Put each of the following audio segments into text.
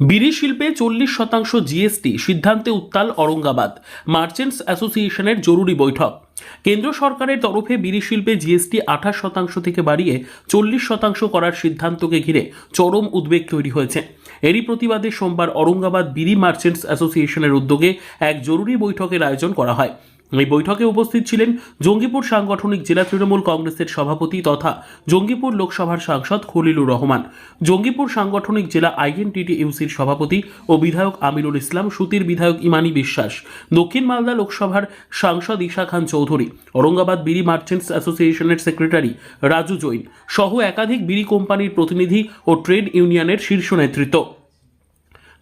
বিড়ি শিল্পে চল্লিশ শতাংশ জিএসটি সিদ্ধান্তে উত্তাল অরঙ্গাবাদ মার্চেন্টস অ্যাসোসিয়েশনের জরুরি বৈঠক। কেন্দ্র সরকারের তরফে বিড়ি শিল্পে জিএসটি আঠাশ শতাংশ থেকে বাড়িয়ে চল্লিশ শতাংশ করার সিদ্ধান্তকে ঘিরে চরম উদ্বেগ তৈরি হয়েছে। এরই প্রতিবাদে সোমবার অরঙ্গাবাদ বিড়ি মার্চেন্টস অ্যাসোসিয়েশনের উদ্যোগে এক জরুরি বৈঠকের আয়োজন করা হয়। এই বৈঠকে উপস্থিত ছিলেন জঙ্গিপুর সাংগঠনিক জেলা তৃণমূল কংগ্রেসের সভাপতি তথা জঙ্গিপুর লোকসভার সাংসদ খলিলুর রহমান, জঙ্গিপুর সাংগঠনিক জেলা আইএনটিটি ইউসির সভাপতি ও বিধায়ক আমিরুল ইসলাম, সুতির বিধায়ক ইমানি বিশ্বাস, দক্ষিণ মালদা লোকসভার সাংসদ ঈশা খান চৌধুরী, ঔরঙ্গাবাদ বিড়ি মার্চেন্টস অ্যাসোসিয়েশনের সেক্রেটারি রাজু জৈন সহ একাধিক বিড়ি কোম্পানির প্রতিনিধি ও ট্রেড ইউনিয়নের শীর্ষ নেতৃত্ব।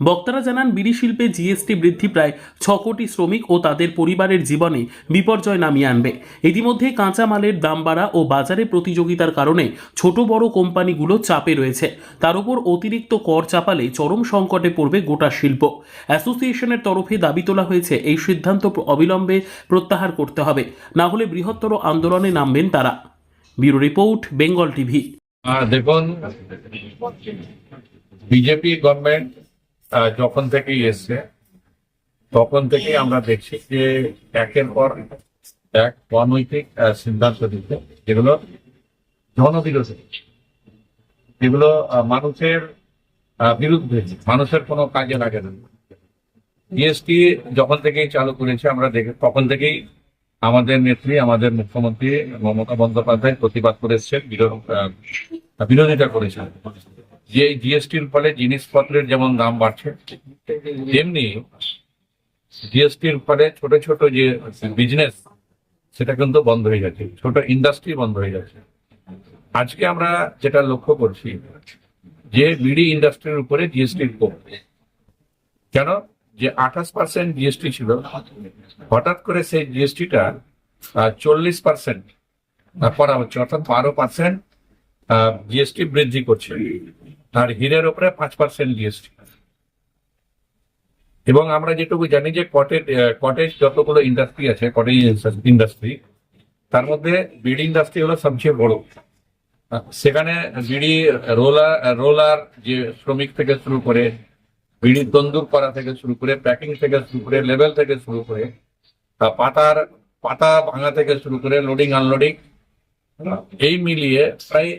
বক্তারা জানান, বিড়ি শিল্পে জিএসটি বৃদ্ধি প্রায় ছ কোটি শ্রমিক ও তাদের পরিবারের জীবনে বিপর্যয় নামিয়ে আনবে। ইতিমধ্যে কাঁচামালের দাম বাড়া ও বাজারে প্রতিযোগিতার কারণে ছোট বড় কোম্পানিগুলো চাপে রয়েছে। তার উপর অতিরিক্ত কর চাপালে চরম সংকটে পড়বে গোটা শিল্প। অ্যাসোসিয়েশনের তরফে দাবি তোলা হয়েছে, এই সিদ্ধান্ত অবিলম্বে প্রত্যাহার করতে হবে। না হলে বৃহত্তর আন্দোলনে নামবেন তারা। Bureau report, Bengal TV. দেখুন, বিজেপি গভর্নমেন্ট যখন থেকেই এসছে তখন থেকেই আমরা দেখছি যে একের পর এক অনৈতিক সিদ্ধান্ত দিচ্ছে যেগুলো জনবিরোধী যেগুলো মানুষের বিরুদ্ধে মানুষের কোনো কাজে লাগে না। জিএসটি যখন থেকেই চালু করেছে আমরা দেখে তখন থেকেই আমাদের নেত্রী আমাদের মুখ্যমন্ত্রী মমতা বন্দ্যোপাধ্যায় প্রতিবাদ করে এসছেন বিরোধ আহ, বিরোধিতা করেছেন। যে জিএসটির ফলে জিনিসপত্রের যেমন দাম বাড়ছে, তেমনি জিএসটির ফলে ছোট ছোট যে বিজনেস সেটা কিন্তু বন্ধ হয়ে যাচ্ছে। ছোট ইন্ডাস্ট্রি বন্ধ হয়ে যাচ্ছে। আজকে আমরা যেটা লক্ষ্য করছি, যে বিড়ি ইন্ডাস্ট্রির উপরে জিএসটি কমবে কেন? যে আঠাশ পার্সেন্ট জিএসটি ছিল, হঠাৎ করে সেই জিএসটিটা চল্লিশ পার্সেন্ট করা হচ্ছে অর্থাৎ বারো পার্সেন্ট জিএসটি বৃদ্ধি করছে। আর হীরের উপরে পাঁচ পার্সেন্ট জিএসটি এবং আমরা যেটুকু জানি যে কটেজ কটেজ যতগুলো ইন্ডাস্ট্রি আছে কটেজ ইন্ডাস্ট্রি তার মধ্যে বিড়ি ইন্ডাস্ট্রি হলো সবচেয়ে বড়। সেখানে বিড়ি রোলার রোলার যে শ্রমিক থেকে শুরু করে বিড়ি তন্দুর করা থেকে শুরু করে, প্যাকিং থেকে শুরু করে লেভেল থেকে শুরু করে পাতার পাতা ভাঙা থেকে শুরু করে লোডিং আনলোডিং এই মিলিয়ে প্রায়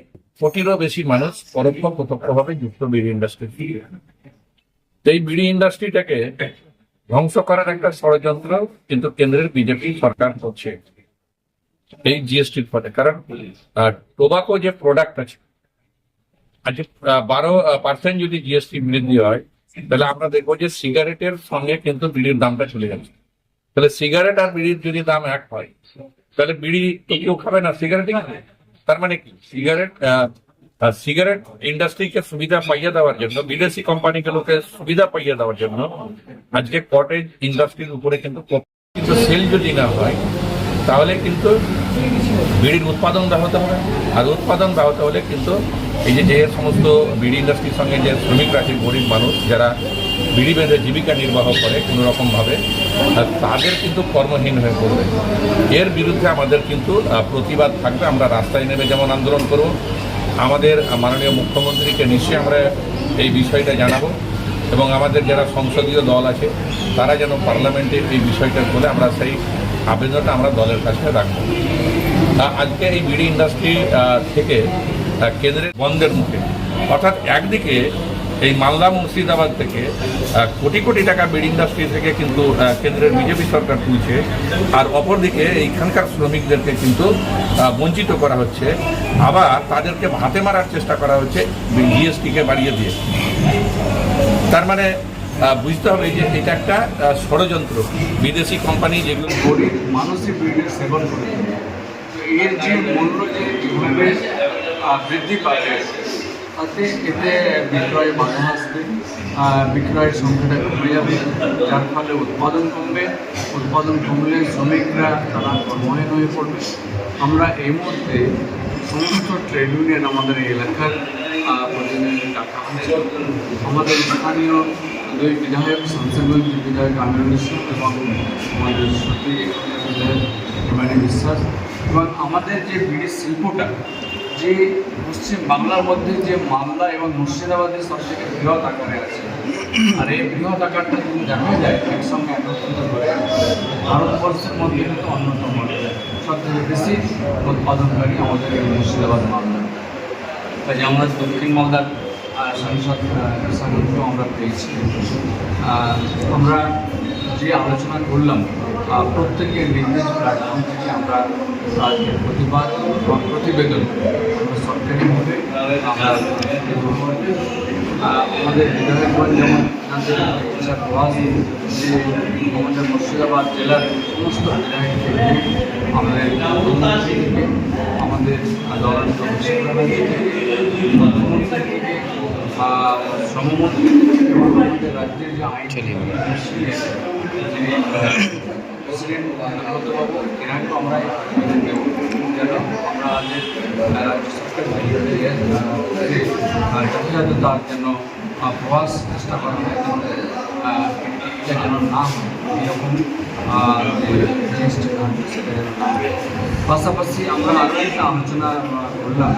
কোটিরও বেশি মানুষ পরোক্ষ প্রত্যক্ষভাবে যুক্ত বিড়ি ইন্ডাস্ট্রি এই বিড়ি ইন্ডাস্ট্রিটাকে ধ্বংস করার একটা ষড়যন্ত্র কিন্তু কেন্দ্রের বিজেপি সরকার করছে এই জিএসটির ফলে কারণ টোবাকো যে প্রোডাক্ট আছে আজকে বারো পার্সেন্ট যদি জিএসটি বৃদ্ধি হয়, তাহলে আমরা দেখব যে সিগারেটের সঙ্গে কিন্তু বিড়ির দামটা চলে যাচ্ছে। তাহলে সিগারেট আর বিড়ির যদি দাম এক হয় তাহলে বিড়ি তো কেউ খাবে না সিগারেটই খাবে। তার মানে কি? সিগারেট সিগারেট ইন্ডাস্ট্রিকে সুবিধা পাইয়ে দেওয়ার জন্য বিদেশি কোম্পানিগুলোকে সুবিধা পাইয়ে দেওয়ার জন্য আজকে কটেজ ইন্ডাস্ট্রির উপরে কিন্তু সেল যদি না হয় তাহলে কিন্তু বিড়ির উৎপাদন ব্যাহত হবে। আর উৎপাদন ব্যাহত হলে কিন্তু এই যে যে সমস্ত বিড়ি ইন্ডাস্ট্রির সঙ্গে যে শ্রমিকরা আছে গরিব মানুষ যারা বিড়ি বেঁধে জীবিকা নির্বাহ করে কোনো রকমভাবে তাদের কিন্তু কর্মহীন হয়ে পড়বে। এর বিরুদ্ধে আমাদের কিন্তু প্রতিবাদ থাকবে। আমরা রাস্তায় নেমে যেমন আন্দোলন করব, আমাদের মাননীয় মুখ্যমন্ত্রীকে নিশ্চয়ই আমরা এই বিষয়টা জানাব। এবং আমাদের যারা সংসদীয় দল আছে, তারা যেন পার্লামেন্টে এই বিষয়টা বলে আমরা সেই আবেদনটা আমরা দলের কাছে রাখব। আজকে এই বিড়ি ইন্ডাস্ট্রি থেকে কেন্দ্রের বন্ধের মুখে। অর্থাৎ একদিকে এই মালদা মুর্শিদাবাদ থেকে কোটি কোটি টাকা বিড়ি ইন্ডাস্ট্রি থেকে কিন্তু কেন্দ্রের বিজেপি সরকার তুলছে, আর অপরদিকে এইখানকার শ্রমিকদেরকে কিন্তু বঞ্চিত করা হচ্ছে। আবার তাদেরকে হাতে মারার চেষ্টা করা হচ্ছে জিএসটিকে বাড়িয়ে দিয়ে। তার মানে বুঝতে হবে যে এটা একটা ষড়যন্ত্র। বিদেশি কোম্পানি যেগুলো গরিব মানুষই বিড়ির সেবন করে। এর যে মূল্য যে আহ, বৃদ্ধি পাবে তাতে এতে বিক্রয় বাধা আসবে। বিক্রয়ের সংখ্যাটা কমে যাবে যার ফলে উৎপাদন কমবে। উৎপাদন কমলে শ্রমিকরা তারা কর্মহীন হয়ে পড়বে। আমরা এই মুহূর্তে সমস্ত ট্রেড ইউনিয়ন আমাদের এই এলাকার প্রতিনিধি ডাকা হয়েছে আমাদের স্থানীয় দুই বিধায়ক, সংসদীয় বিধায়ক আমিরুল ইসলাম এবং আমাদের সত্যি হিমানী বিশ্বাস এবং আমাদের যে বিড়ি শিল্পটা, যে পশ্চিম বাংলার মধ্যে যে মালদা এবং মুর্শিদাবাদের সব থেকে বৃহৎ আকারে আছে। আর এই বৃহৎ আকারটা যদি দেখা যায়, একসঙ্গে একত্রিত করে, ভারতবর্ষের মধ্যে কিন্তু অন্যতম সব থেকে বেশি উৎপাদনকারী আমাদের মুর্শিদাবাদ, মালদা। তাই আমরা দক্ষিণ মালদার সাংসদ সাংসদকেও আমরা পেয়েছি। আমরা যে আলোচনা করলাম প্রত্যেকের নিজ প্ল্যাটফর্ম থেকে আমরা তাদের প্রতিবাদ বা প্রতিবেদন, আমরা সরকারিভাবে আমরা আমাদের বিধায়কগণ যেমন যে আমাদের মুর্শিদাবাদ জেলার সমস্ত বিধায়ককে আমাদের আমাদের দলের থেকে এবং আমাদের রাজ্যের যে আইন প্রেসিডেন্ট অনুব্রতবাবু এনাকেও আমরা দেব। যেন আমাদের রাজ্য সরকার যথাযথ তার জন্য আহ, প্রয়াস চেষ্টা করা হয় যেন, না এরকম পাশাপাশি আমরা আরও একটা আলোচনা করলাম।